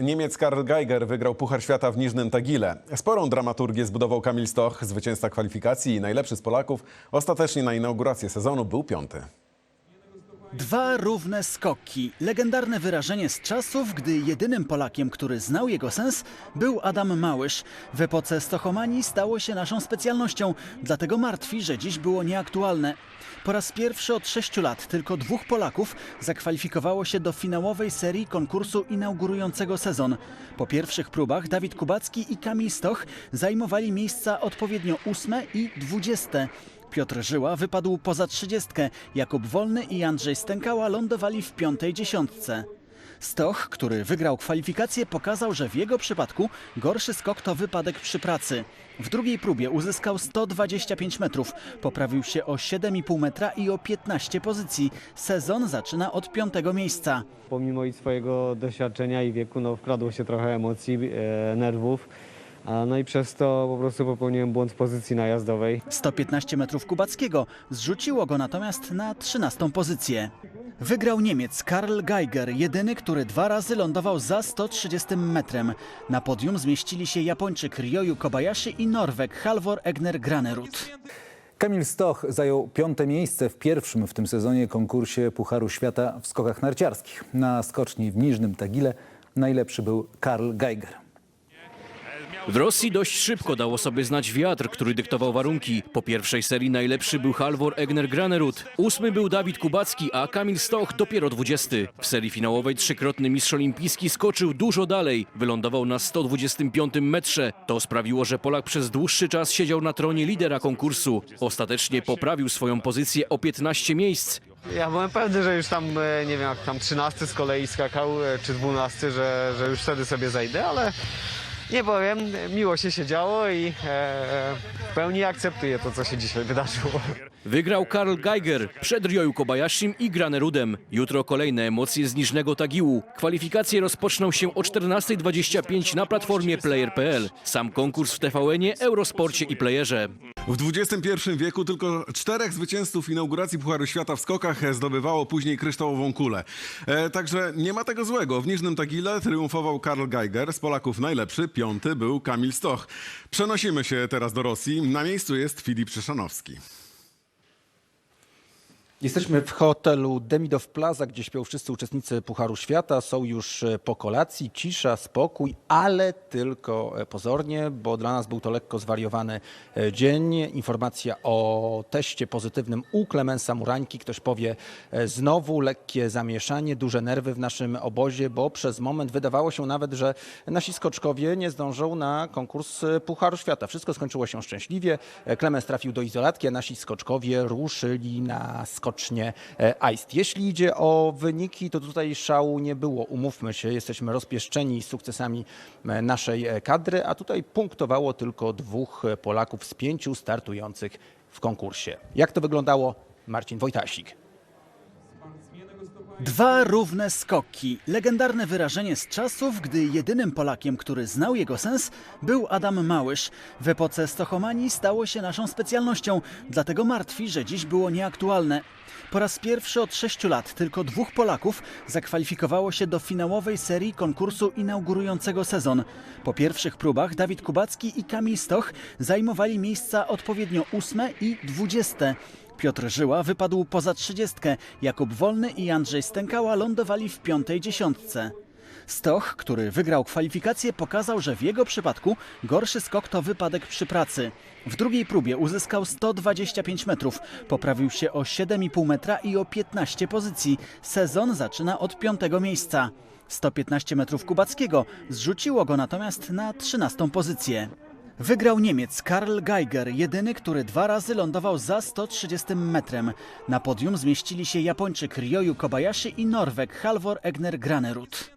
Niemiec Karl Geiger wygrał Puchar Świata w Niżnym Tagile. Sporą dramaturgię zbudował Kamil Stoch, zwycięzca kwalifikacji i najlepszy z Polaków. Ostatecznie na inaugurację sezonu był piąty. Dwa równe skoki. Legendarne wyrażenie z czasów, gdy jedynym Polakiem, który znał jego sens, był Adam Małysz. W epoce Stochomanii stało się naszą specjalnością, dlatego martwi, że dziś było nieaktualne. Po raz pierwszy od sześciu lat tylko dwóch Polaków zakwalifikowało się do finałowej serii konkursu inaugurującego sezon. Po pierwszych próbach Dawid Kubacki i Kamil Stoch zajmowali miejsca odpowiednio ósme i dwudzieste. Piotr Żyła wypadł poza trzydziestkę, Jakub Wolny i Andrzej Stękała lądowali w piątej dziesiątce. Stoch, który wygrał kwalifikację, pokazał, że w jego przypadku gorszy skok to wypadek przy pracy. W drugiej próbie uzyskał 125 metrów, poprawił się o 7,5 metra i o 15 pozycji. Sezon zaczyna od piątego miejsca. Pomimo i swojego doświadczenia i wieku, no wkradło się trochę emocji, e, nerwów. A, no i przez to po prostu popełniłem błąd w pozycji najazdowej. 115 metrów Kubackiego zrzuciło go natomiast na 13 pozycję. Wygrał Niemiec Karl Geiger, jedyny, który dwa razy lądował za 130 metrem. Na podium zmieścili się Japończyk Ryoyu Kobayashi i Norweg Halvor Egner Granerud. Kamil Stoch zajął piąte miejsce w pierwszym w tym sezonie konkursie Pucharu Świata w skokach narciarskich. Na skoczni w Niżnym Tagile najlepszy był Karl Geiger. W Rosji dość szybko dało sobie znać wiatr, który dyktował warunki. Po pierwszej serii najlepszy był Halvor Egner Granerud, ósmy był Dawid Kubacki, a Kamil Stoch dopiero dwudziesty. W serii finałowej trzykrotny mistrz olimpijski skoczył dużo dalej. Wylądował na 125 metrze. To sprawiło, że Polak przez dłuższy czas siedział na tronie lidera konkursu. Ostatecznie poprawił swoją pozycję o 15 miejsc. Ja byłem pewny, że już tam, e, nie wiem, jak tam 13 z kolei skakał, e, czy 12, że, że już wtedy sobie zajdę, ale nie powiem, miło się siedziało i e, w pełni akceptuję to, co się dzisiaj wydarzyło. Wygrał Karl Geiger przed Ryoyu Kobayashim i Granerudem. Jutro kolejne emocje z Niżnego Tagiłu. Kwalifikacje rozpoczną się o 14.25 na platformie player.pl. Sam konkurs w TVN-ie, Eurosporcie i Playerze. W XXI wieku tylko czterech zwycięzców inauguracji Pucharu Świata w skokach zdobywało później kryształową kulę. E, także nie ma tego złego. W Niżnym Tagile triumfował Karl Geiger, z Polaków najlepszy, piąty był Kamil Stoch. Przenosimy się teraz do Rosji. Na miejscu jest Filip Czyszanowski. Jesteśmy w hotelu Demidow Plaza, gdzie śpią wszyscy uczestnicy Pucharu Świata. Są już e, po kolacji, cisza, spokój, ale tylko e, pozornie, bo dla nas był to lekko zwariowany e, dzień. Informacja o teście pozytywnym u Klemensa Murańki. Ktoś powie znowu lekkie zamieszanie, duże nerwy w naszym obozie, bo przez moment wydawało się nawet, że nasi skoczkowie nie zdążą na konkurs Pucharu Świata. Wszystko skończyło się szczęśliwie. Klemens trafił do izolatki, a nasi skoczkowie ruszyli na skocznie e, Iced. Jeśli idzie o wyniki, to tutaj szału nie było. Umówmy się, jesteśmy rozpieszczeni sukcesami e, naszej e, kadry, a tutaj punktowało tylko dwóch e, Polaków z pięciu startujących w konkursie. Jak to wyglądało? Marcin Wojtasik. Dwa równe skoki. Legendarne wyrażenie z czasów, gdy jedynym Polakiem, który znał jego sens, był Adam Małysz. W epoce Stochomanii stało się naszą specjalnością, dlatego martwi, że dziś było nieaktualne. Po raz pierwszy od sześciu lat tylko dwóch Polaków zakwalifikowało się do finałowej serii konkursu inaugurującego sezon. Po pierwszych próbach Dawid Kubacki i Kamil Stoch zajmowali miejsca odpowiednio ósme i dwudzieste. Piotr Żyła wypadł poza trzydziestkę, Jakub Wolny i Andrzej Stękała lądowali w piątej dziesiątce. Stoch, który wygrał kwalifikację, pokazał, że w jego przypadku gorszy skok to wypadek przy pracy. W drugiej próbie uzyskał 125 metrów, poprawił się o 7,5 metra i o 15 pozycji. Sezon zaczyna od piątego miejsca. 115 metrów Kubackiego zrzuciło go natomiast na 13 pozycję. Wygrał Niemiec Karl Geiger, jedyny, który dwa razy lądował za 130 metrem. Na podium zmieścili się Japończyk Ryoyu Kobayashi i Norweg Halvor Egner Granerud.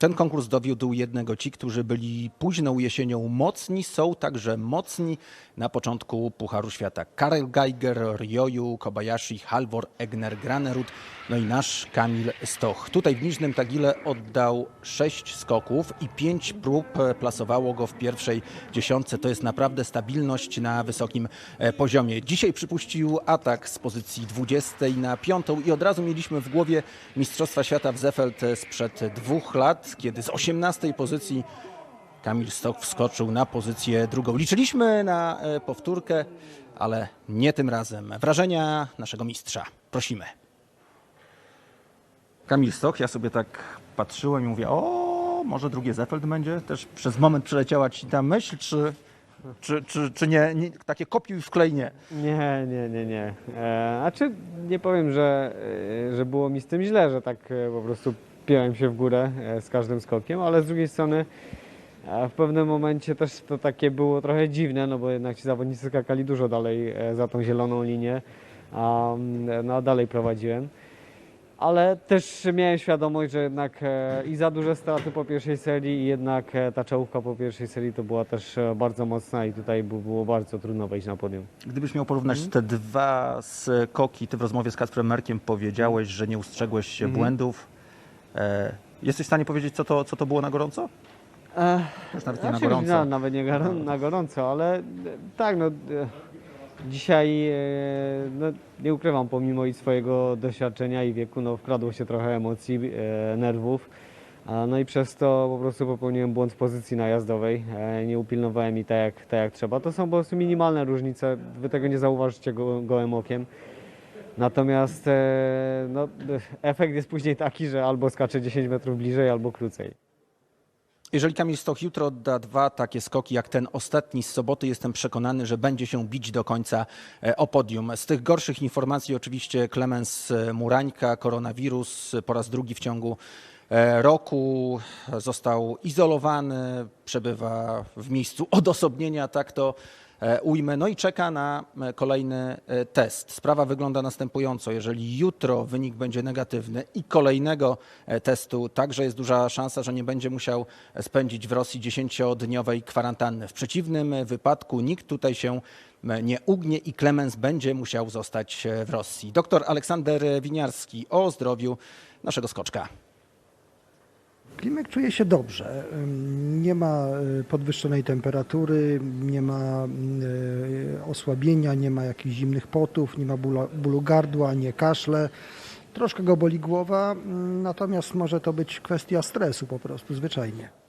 Ten konkurs dowiódł jednego ci, którzy byli późną jesienią mocni, są także mocni na początku Pucharu Świata. Karel Geiger, Ryoyu, Kobayashi, Halvor, Egner, Granerud, no i nasz Kamil Stoch. Tutaj w Niżnym Tagile oddał sześć skoków i pięć prób plasowało go w pierwszej dziesiątce. To jest naprawdę stabilność na wysokim e, poziomie. Dzisiaj przypuścił atak z pozycji 20 na piątą i od razu mieliśmy w głowie Mistrzostwa Świata w Zefeld sprzed dwóch lat, kiedy z 18 pozycji Kamil Stok wskoczył na pozycję drugą. Liczyliśmy na e, powtórkę, ale nie tym razem. Wrażenia naszego mistrza. Prosimy. Kamil Stok, ja sobie tak patrzyłem i mówię, o, może drugie Zefeld będzie? Też przez moment przeleciała ci ta myśl, czy, czy, czy, czy nie, nie? Takie kopiuj w klej nie. Nie, nie, nie, nie. E, znaczy nie powiem, że, e, że było mi z tym źle, że tak e, po prostu piąłem się w górę e, z każdym skokiem, ale z drugiej strony e, w pewnym momencie też to takie było trochę dziwne, no bo jednak ci zawodnicy skakali dużo dalej e, za tą zieloną linię, a mm, no, a dalej prowadziłem. Ale też miałem świadomość, że jednak i za duże straty po pierwszej serii i jednak ta czołówka po pierwszej serii to była też bardzo mocna i tutaj było bardzo trudno wejść na podium. Gdybyś miał porównać te dwa skoki, ty w rozmowie z Kacprem Merkiem powiedziałeś, że nie ustrzegłeś się błędów. E, jesteś w stanie powiedzieć, co to, co to było na gorąco? Ech, Już nawet nie na gorąco. Na, nawet nie garo- na gorąco, ale e, tak, no e, dzisiaj e, no, nie ukrywam, pomimo i swojego doświadczenia i wieku, no wkradło się trochę emocji, e, nerwów. No i przez to po prostu popełniłem błąd w pozycji najazdowej. E, Nie upilnowałem i tak jak, tak jak trzeba. To są po prostu minimalne różnice. Wy tego nie zauważycie go, gołym okiem. Natomiast e, no, efekt jest później taki, że albo skacze 10 metrów bliżej, albo krócej. Jeżeli Kamil Stoch jutro odda dwa takie skoki jak ten ostatni z soboty, jestem przekonany, że będzie się bić do końca e, o podium. Z tych gorszych informacji oczywiście Klemens Murańka, koronawirus po raz drugi w ciągu e, roku został izolowany, przebywa w miejscu odosobnienia, tak to e, ujmę. No i czeka na e, kolejny e, test. Sprawa wygląda następująco. Jeżeli jutro wynik będzie negatywny i kolejnego e, testu, także jest duża szansa, że nie będzie musiał spędzić w Rosji 10-dniowej kwarantanny. W przeciwnym wypadku nikt tutaj się e, nie ugnie i Klemens będzie musiał zostać e, w Rosji. Doktor Aleksander Winiarski o zdrowiu naszego skoczka. Klimek czuje się dobrze. Nie ma y, podwyższonej temperatury, nie ma y, osłabienia, nie ma jakichś zimnych potów, nie ma bólu, gardła, nie kaszle. Troszkę go boli głowa, ym, natomiast może to być kwestia stresu po prostu, zwyczajnie.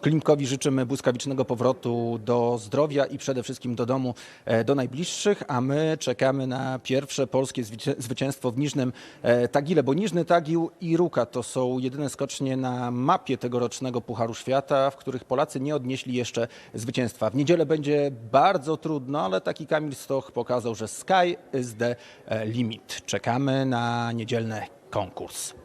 Klimkowi życzymy błyskawicznego powrotu do zdrowia i przede wszystkim do domu, e, do najbliższych, a my czekamy na pierwsze polskie zwycię- zwycięstwo w Niżnym e, Tagile, bo Niżny Tagil i Ruka to są jedyne skocznie na mapie tegorocznego Pucharu Świata, w których Polacy nie odnieśli jeszcze zwycięstwa. W niedzielę będzie bardzo trudno, ale taki Kamil Stoch pokazał, że sky is the e, limit. Czekamy na niedzielny konkurs.